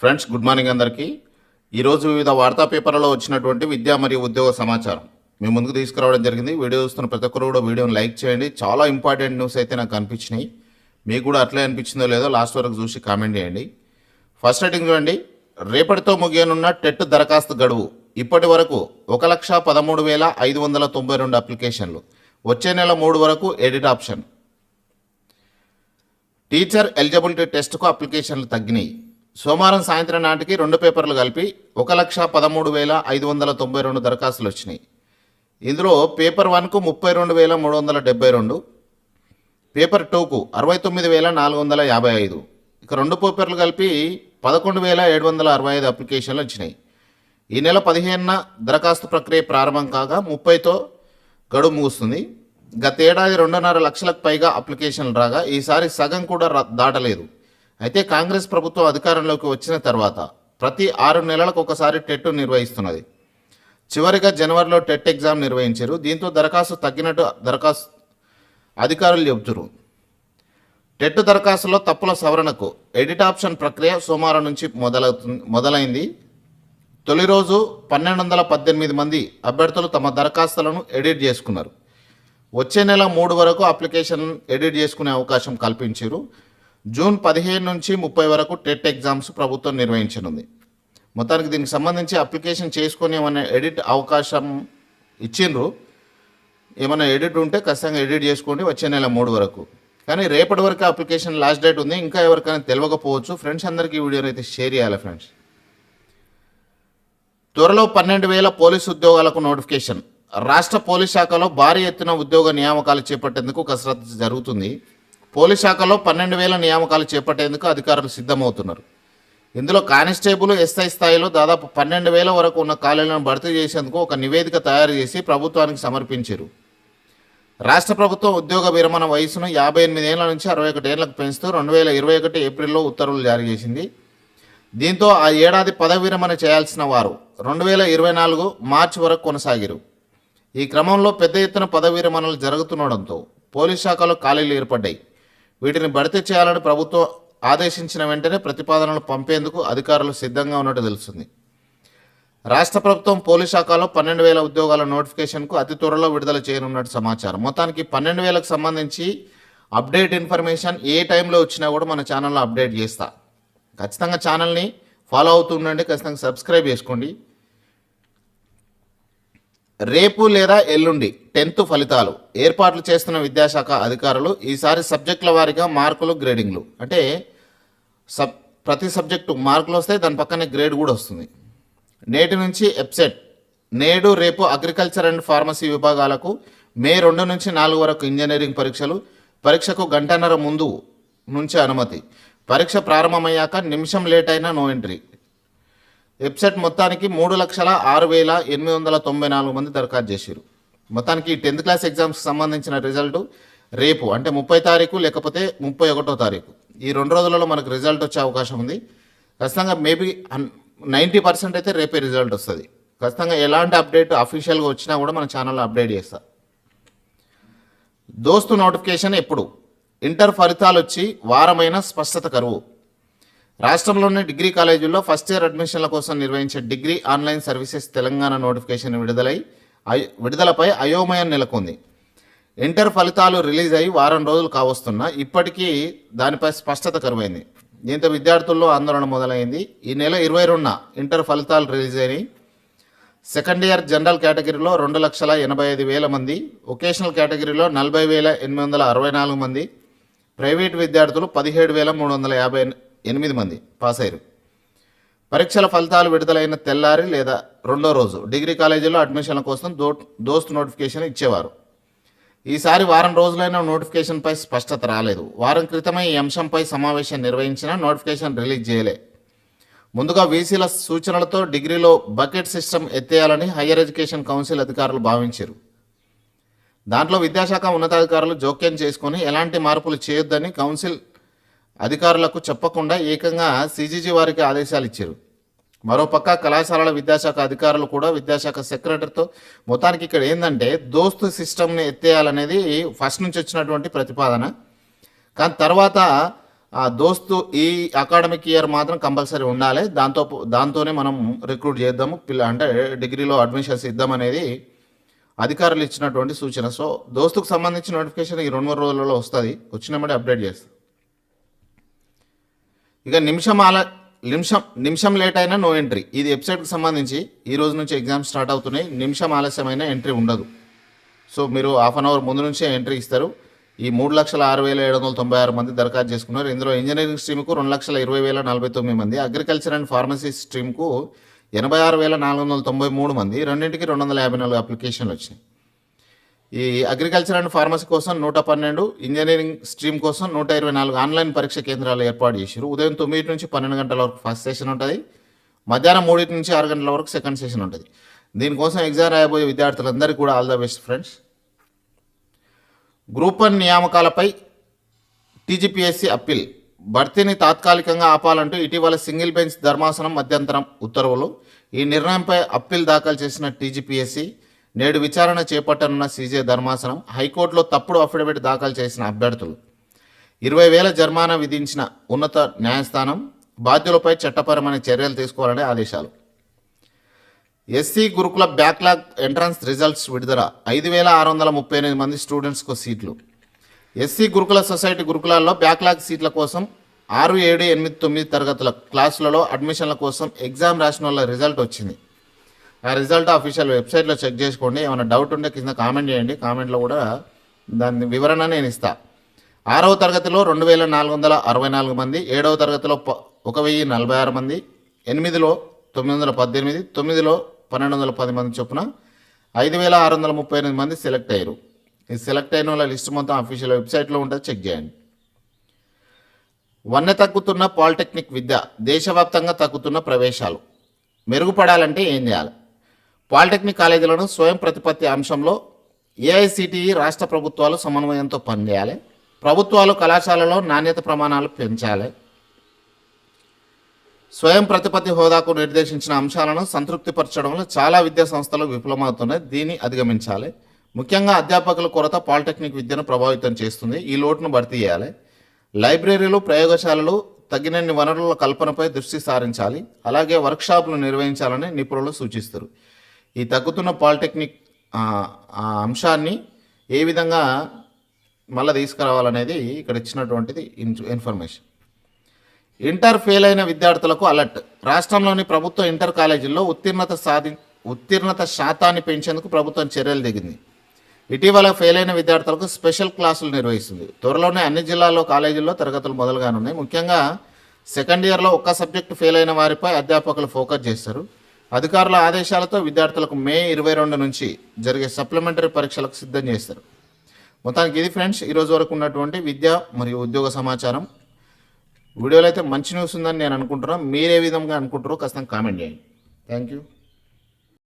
Friends good morning అందరికీ. ఈరోజు వివిధ వార్తా పేపర్లలో వచ్చినటువంటి విద్యా మరియు ఉద్యోగ సమాచారం. మీ ముందుకు తీసుకురావడం జరిగింది. వీడియో చూస్తున్న ప్రతి ఒక్కరు కూడా వీడియోని లైక్ చేయండి. చాలా ఇంపార్టెంట్ న్యూస్ అయితే నాకు అనిపించినాయి. మీకు కూడా అట్లే అనిపించిందో లేదో లాస్ట్ వరకు చూసి కామెంట్ చేయండి. ఫస్ట్ రైటింగ్ చూడండి. రేపటితో ముగియనున్న టెట్ దరఖాస్తు గడువు. ఇప్పటి వరకు ఒక లక్ష పదమూడు వేల ఐదు వందల తొంభై రెండు అప్లికేషన్లు. వచ్చే నెల మూడు వరకు ఎడిట్ ఆప్షన్. టీచర్ ఎలిజిబిలిటీ టెస్ట్కు అప్లికేషన్లు తగ్గినాయి. సోమవారం సాయంత్రం నాటికి రెండు పేపర్లు కలిపి ఒక లక్ష పదమూడు వేల ఐదు వందల తొంభై రెండు దరఖాస్తులు వచ్చినాయి. ఇందులో పేపర్ వన్కు ముప్పై రెండు వేల మూడు వందల డెబ్బై రెండు పేపర్ టూకు అరవై తొమ్మిది వేల నాలుగు వందల యాభై ఐదు. ఇక రెండు పేపర్లు కలిపి పదకొండు వేల ఏడు వందల అరవై ఐదు అప్లికేషన్లు వచ్చినాయి. ఈ నెల పదిహేనున దరఖాస్తు ప్రక్రియ ప్రారంభం కాగా ముప్పైతో గడువు ముగుస్తుంది. గతేడాది రెండున్నర లక్షలకు పైగా అప్లికేషన్లు రాగా ఈసారి సగం కూడా దాటలేదు. అయితే కాంగ్రెస్ ప్రభుత్వం అధికారంలోకి వచ్చిన తర్వాత ప్రతి ఆరు నెలలకు ఒకసారి టెట్ నిర్వహిస్తున్నది. చివరిగా జనవరిలో టెట్ ఎగ్జామ్ నిర్వహించారు. దీంతో దరఖాస్తు తగ్గినట్టు దరఖాస్తు అధికారులు చెబుతురు. టెట్ దరఖాస్తులో తప్పుల సవరణకు ఎడిట్ ఆప్షన్ ప్రక్రియ సోమవారం నుంచి మొదలవుతుంది మొదలైంది. తొలి రోజు పన్నెండు వందల పద్దెనిమిది మంది అభ్యర్థులు తమ దరఖాస్తులను ఎడిట్ చేసుకున్నారు. వచ్చే నెల మూడు వరకు అప్లికేషన్ ఎడిట్ చేసుకునే అవకాశం కల్పించారు. జూన్ పదిహేను నుంచి ముప్పై వరకు టెట్ ఎగ్జామ్స్ ప్రభుత్వం నిర్వహించనుంది. మొత్తానికి దీనికి సంబంధించి అప్లికేషన్ చేసుకొని ఏమైనా ఎడిట్ అవకాశం ఇచ్చిండ్రు ఏమైనా ఎడిట్ ఉంటే ఖచ్చితంగా ఎడిట్ చేసుకోండి వచ్చే నెల మూడు వరకు. కానీ రేపటి వరకు అప్లికేషన్ లాస్ట్ డేట్ ఉంది ఇంకా ఎవరికైనా తెలియకపోవచ్చు ఫ్రెండ్స్ అందరికీ ఈ వీడియోని అయితే షేర్ చేయాలి ఫ్రెండ్స్. త్వరలో పన్నెండు వేల పోలీసు ఉద్యోగాలకు నోటిఫికేషన్. రాష్ట్ర పోలీస్ శాఖలో భారీ ఎత్తున ఉద్యోగ నియామకాలు చేపట్టేందుకు కసరత్తు జరుగుతుంది. పోలీస్ శాఖలో పన్నెండు వేల నియామకాలు చేపట్టేందుకు అధికారులు సిద్ధమవుతున్నారు. ఇందులో కానిస్టేబుల్ ఎస్ఐ స్థాయిలో దాదాపు పన్నెండు వేల వరకు ఉన్న ఖాళీలను భర్తీ చేసేందుకు ఒక నివేదిక తయారు చేసి ప్రభుత్వానికి సమర్పించారు. రాష్ట్ర ప్రభుత్వం ఉద్యోగ విరమణ వయసును యాభై ఎనిమిది ఏళ్ళ నుంచి అరవై ఒకటి ఏళ్ళకు పెంచుతూ రెండు వేల ఇరవై ఒకటి ఏప్రిల్లో ఉత్తర్వులు జారీ చేసింది. దీంతో ఆ ఏడాది పదవి విరమణ చేయాల్సిన వారు రెండు వేల ఇరవై నాలుగు మార్చి వరకు కొనసాగిరు. ఈ క్రమంలో పెద్ద ఎత్తున పదవి విరమణలు జరుగుతుండడంతో పోలీస్ శాఖలో ఖాళీలు ఏర్పడ్డాయి. వీటిని భర్తీ చేయాలని ప్రభుత్వం ఆదేశించిన వెంటనే ప్రతిపాదనలు పంపేందుకు అధికారులు సిద్ధంగా ఉన్నట్టు తెలుస్తుంది. రాష్ట్ర ప్రభుత్వం పోలీస్ శాఖలో పన్నెండు వేల ఉద్యోగాల నోటిఫికేషన్కు అతి త్వరలో విడుదల చేయనున్నట్టు సమాచారం. మొత్తానికి పన్నెండు వేలకు సంబంధించి అప్డేట్ ఇన్ఫర్మేషన్ ఏ టైంలో వచ్చినా కూడా మన ఛానల్లో అప్డేట్ చేస్తా. ఖచ్చితంగా ఛానల్ని ఫాలో అవుతుండండి ఖచ్చితంగా సబ్స్క్రైబ్ చేసుకోండి. రేపు లేదా ఎల్లుండి టెన్త్ ఫలితాలు. ఏర్పాట్లు చేస్తున్న విద్యాశాఖ అధికారులు ఈసారి సబ్జెక్టుల వారీగా మార్కులు గ్రేడింగ్లు. అంటే సబ్ ప్రతి సబ్జెక్టు మార్కులు వస్తాయి దాని పక్కనే గ్రేడ్ కూడా వస్తుంది. నేటి నుంచి ఎప్సెట్ నేడు రేపు అగ్రికల్చర్ అండ్ ఫార్మసీ విభాగాలకు మే రెండు నుంచి నాలుగు వరకు ఇంజనీరింగ్ పరీక్షలు. పరీక్షకు గంటన్నర ముందు నుంచి అనుమతి. పరీక్ష ప్రారంభమయ్యాక నిమిషం లేట్ అయినా నో ఎంట్రీ. వెబ్సైట్ మొత్తానికి మూడు లక్షల ఆరు వేల ఎనిమిది వందల తొంభై నాలుగు మంది దరఖాస్తు చేశారు మొత్తానికి టెన్త్ క్లాస్ ఎగ్జామ్స్కి సంబంధించిన రిజల్ట్ రేపు అంటే ముప్పై తారీఖు లేకపోతే ముప్పై ఒకటో తారీఖు. ఈ రెండు రోజులలో మనకు రిజల్ట్ వచ్చే అవకాశం ఉంది. ఖచ్చితంగా మేబీ నైంటీ పర్సెంట్ అయితే రేపే రిజల్ట్ వస్తుంది. ఖచ్చితంగా ఎలాంటి అప్డేట్ అఫీషియల్గా వచ్చినా కూడా మన ఛానల్లో అప్డేట్ చేస్తా. దోస్తు నోటిఫికేషన్ ఎప్పుడు? ఇంటర్ ఫలితాలు వచ్చి వారమైన స్పష్టత కరువు. రాష్ట్రంలోని డిగ్రీ కాలేజీల్లో ఫస్ట్ ఇయర్ అడ్మిషన్ల కోసం నిర్వహించే degree online services Telangana notification విడుదలై అయ్- విడుదలపై అయోమయం నెలకొంది. ఇంటర్ ఫలితాలు రిలీజ్ అయ్యి వారం రోజులు కావస్తున్నా ఇప్పటికీ దానిపై స్పష్టత కరువైంది. దీంతో విద్యార్థుల్లో ఆందోళన మొదలైంది. ఈ నెల ఇరవై రెండున ఇంటర్ ఫలితాలు రిలీజ్ అయినాయి. సెకండ్ ఇయర్ జనరల్ కేటగిరీలో రెండు లక్షల ఎనభై ఐదు వేల మంది వొకేషనల్ కేటగిరీలో నలభై వేల ఎనిమిది వందల అరవై నాలుగు మంది ప్రైవేట్ విద్యార్థులు పదిహేడు వేల మూడు వందల యాభై ఎనిమిది మంది పాస్ అయ్యారు పరీక్షల ఫలితాలు విడుదలైన తెల్లారి లేదా రెండో రోజు డిగ్రీ కాలేజీలో అడ్మిషన్ల కోసం దో దోస్త్ నోటిఫికేషన్ ఇచ్చేవారు. ఈసారి వారం రోజులైన నోటిఫికేషన్పై స్పష్టత రాలేదు. వారం క్రితమే ఈ అంశంపై సమావేశం నిర్వహించిన నోటిఫికేషన్ రిలీజ్ చేయలే. ముందుగా వీసీల సూచనలతో డిగ్రీలో బకెట్ సిస్టమ్ ఎత్తేయాలని హయ్యర్ ఎడ్యుకేషన్ కౌన్సిల్ అధికారులు భావించారు. దాంట్లో విద్యాశాఖ ఉన్నతాధికారులు జోక్యం చేసుకొని ఎలాంటి మార్పులు చేయొద్దని కౌన్సిల్ అధికారులకు చెప్పకుండా ఏకంగా సీజీజీ వారికి ఆదేశాలు ఇచ్చారు. మరోపక్క కళాశాలల విద్యాశాఖ అధికారులు కూడా విద్యాశాఖ సెక్రటరీతో మొత్తానికి ఇక్కడ ఏంటంటే దోస్తు సిస్టమ్ని ఎత్తేయాలనేది ఫస్ట్ నుంచి వచ్చినటువంటి ప్రతిపాదన. కానీ తర్వాత ఆ దోస్తు ఈ అకాడమిక్ ఇయర్ మాత్రం కంపల్సరీ ఉండాలి. దాంతో దాంతోనే మనం రిక్రూట్ చేద్దాము. పిల్ల అంటే డిగ్రీలో అడ్మిషన్స్ ఇద్దామనేది అధికారులు ఇచ్చినటువంటి సూచన. సో దోస్తుకు సంబంధించిన నోటిఫికేషన్ ఈ రెండు మూడు రోజులలో వస్తుంది. వచ్చినమ్మటే అప్డేట్ చేస్తాం. ఇక నిమిషం ఆల నిమిషం నిమిషం లేట్ అయినా నో ఎంట్రీ ఇది వెబ్సైట్కి సంబంధించి ఈ రోజు నుంచి ఎగ్జామ్స్ స్టార్ట్ అవుతున్నాయి. నిమిషం ఆలస్యమైన ఎంట్రీ ఉండదు. సో మీరు హాఫ్ అన్ అవర్ ముందు నుంచే ఎంట్రీ ఇస్తారు. ఈ మూడు లక్షల ఆరు వేల ఏడు వందల తొంభై ఆరు మంది దరఖాస్తు చేసుకున్నారు. ఇందులో ఇంజనీరింగ్ స్ట్రీమ్కు రెండు లక్షల ఇరవై వేల నలభై తొమ్మిది మంది అగ్రికల్చర్ అండ్ ఫార్మసీ స్ట్రీమ్కు ఎనభై ఆరు వేల నాలుగు వందల తొంభై మూడు మంది రెండింటికి రెండు వందల యాభై నాలుగు అప్లికేషన్లు వచ్చినాయి ఈ అగ్రికల్చర్ అండ్ ఫార్మసీ కోసం నూట పన్నెండు ఇంజనీరింగ్ స్ట్రీమ్ కోసం నూట ఇరవై నాలుగు ఆన్లైన్ పరీక్ష కేంద్రాలు ఏర్పాటు చేశారు ఉదయం తొమ్మిది నుంచి పన్నెండు గంటల వరకు ఫస్ట్ సెషన్ ఉంటుంది. మధ్యాహ్నం మూడింటి నుంచి ఆరు గంటల వరకు సెకండ్ సెషన్ ఉంటుంది. దీనికోసం ఎగ్జామ్ రాయబోయే విద్యార్థులందరికీ కూడా all the best friends. Group one నియామకాలపై TGPSC appeal. భర్తీని తాత్కాలికంగా ఆపాలంటూ ఇటీవల సింగిల్ బెంచ్ ధర్మాసనం మధ్యంతరం ఉత్తర్వులు. ఈ నిర్ణయంపై అప్పీల్ దాఖలు చేసిన టీజీపీఎస్సీ నేడు విచారణ చేపట్టనున్న సీజే ధర్మాసనం హైకోర్టులో తప్పుడు అఫిడవిట్ దాఖలు చేసిన అభ్యర్థులు. ఇరవై వేల జరిమానా విధించిన ఉన్నత న్యాయస్థానం బాధ్యులపై చట్టపరమైన చర్యలు తీసుకోవాలని ఆదేశాలు. ఎస్సీ గురుకుల బ్యాక్లాగ్ ఎంట్రన్స్ రిజల్ట్స్ విడుదల ఐదు వేల ఆరు వందల ముప్పై ఎనిమిది మంది స్టూడెంట్స్కు సీట్లు. ఎస్సీ గురుకుల సొసైటీ గురుకులాల్లో బ్యాక్లాగ్ సీట్ల కోసం ఆరు ఏడు ఎనిమిది తొమ్మిది తరగతుల క్లాసులలో అడ్మిషన్ల కోసం ఎగ్జామ్ రాసిన వాళ్ళ రిజల్ట్ వచ్చింది. ఆ రిజల్ట్ అఫీషియల్ వెబ్సైట్లో చెక్ చేసుకోండి. ఏమైనా డౌట్ ఉంటే కింద కామెంట్ చేయండి. కామెంట్లో కూడా దాని వివరణ నేను ఇస్తా. ఆరవ తరగతిలో రెండు వేల నాలుగు వందల అరవై నాలుగు మంది ఏడవ తరగతిలో ప- ఒక వెయ్యి నలభై ఆరు మంది ఎనిమిదిలో తొమ్మిది వందల పద్దెనిమిది తొమ్మిదిలో పన్నెండు వందల పది మంది చొప్పున ఐదు వేల ఆరు వందల ముప్పై ఎనిమిది మంది సెలెక్ట్ అయ్యారు. ఈ సెలెక్ట్ అయిన వాళ్ళ లిస్ట్ మొత్తం అఫీషియల్ వెబ్సైట్లో ఉంటుంది. చెక్ చేయండి. వన్నె తగ్గుతున్న పాలిటెక్నిక్ విద్య దేశవ్యాప్తంగా తగ్గుతున్న ప్రవేశాలు. మెరుగుపడాలంటే ఏం చేయాలి? పాలిటెక్నిక్ కాలేజీలను స్వయం ప్రతిపత్తి అంశంలో ఏఐసిటిఈ రాష్ట్ర ప్రభుత్వాలు సమన్వయంతో పనిచేయాలి. ప్రభుత్వాలు కళాశాలలో నాణ్యత ప్రమాణాలు పెంచాలి. స్వయం ప్రతిపత్తి హోదాకు నిర్దేశించిన అంశాలను సంతృప్తిపరచడంలో చాలా విద్యా సంస్థలు విఫలమవుతున్నాయి. దీన్ని అధిగమించాలి. ముఖ్యంగా అధ్యాపకుల కొరత పాలిటెక్నిక్ విద్యను ప్రభావితం చేస్తుంది. ఈ లోటును భర్తీ చేయాలి. లైబ్రరీలు ప్రయోగశాలలు తగినన్ని వనరుల కల్పనపై దృష్టి సారించాలి. అలాగే వర్క్షాపులు నిర్వహించాలని నిపుణులు సూచిస్తారు. ఈ తగ్గుతున్న పాలిటెక్నిక్ అంశాన్ని ఏ విధంగా మళ్ళీ తీసుకురావాలనేది ఇక్కడ ఇచ్చినటువంటిది ఇన్- ఇన్ఫర్మేషన్. ఇంటర్ ఫెయిల్ అయిన విద్యార్థులకు అలర్ట్. రాష్ట్రంలోని ప్రభుత్వ ఇంటర్ కాలేజీల్లో ఉత్తీర్ణత సాధి ఉత్తీర్ణత శాతాన్ని పెంచేందుకు ప్రభుత్వం చర్యలు దిగింది. ఇటీవల ఫెయిల్ అయిన విద్యార్థులకు స్పెషల్ క్లాసులు నిర్వహిస్తుంది. త్వరలోనే అన్ని జిల్లాల్లో కాలేజీల్లో తరగతులు మొదలుగానున్నాయి. ముఖ్యంగా సెకండ్ ఇయర్లో ఒక్క సబ్జెక్టు ఫెయిల్ అయిన వారిపై అధ్యాపకులు ఫోకస్ చేస్తారు. అధికారుల ఆదేశాలతో విద్యార్థులకు మే ఇరవై రెండు నుంచి జరిగే సప్లిమెంటరీ పరీక్షలకు సిద్ధం చేస్తారు మొత్తానికి ఇది ఫ్రెండ్స్ ఈరోజు వరకు ఉన్నటువంటి విద్య మరియు ఉద్యోగ సమాచారం. వీడియోలో అయితే మంచి న్యూస్ ఉందని నేను అనుకుంటున్నాను మీరే విధంగా అనుకుంటారో ఖచ్చితంగా కామెంట్ చేయండి. Thank you.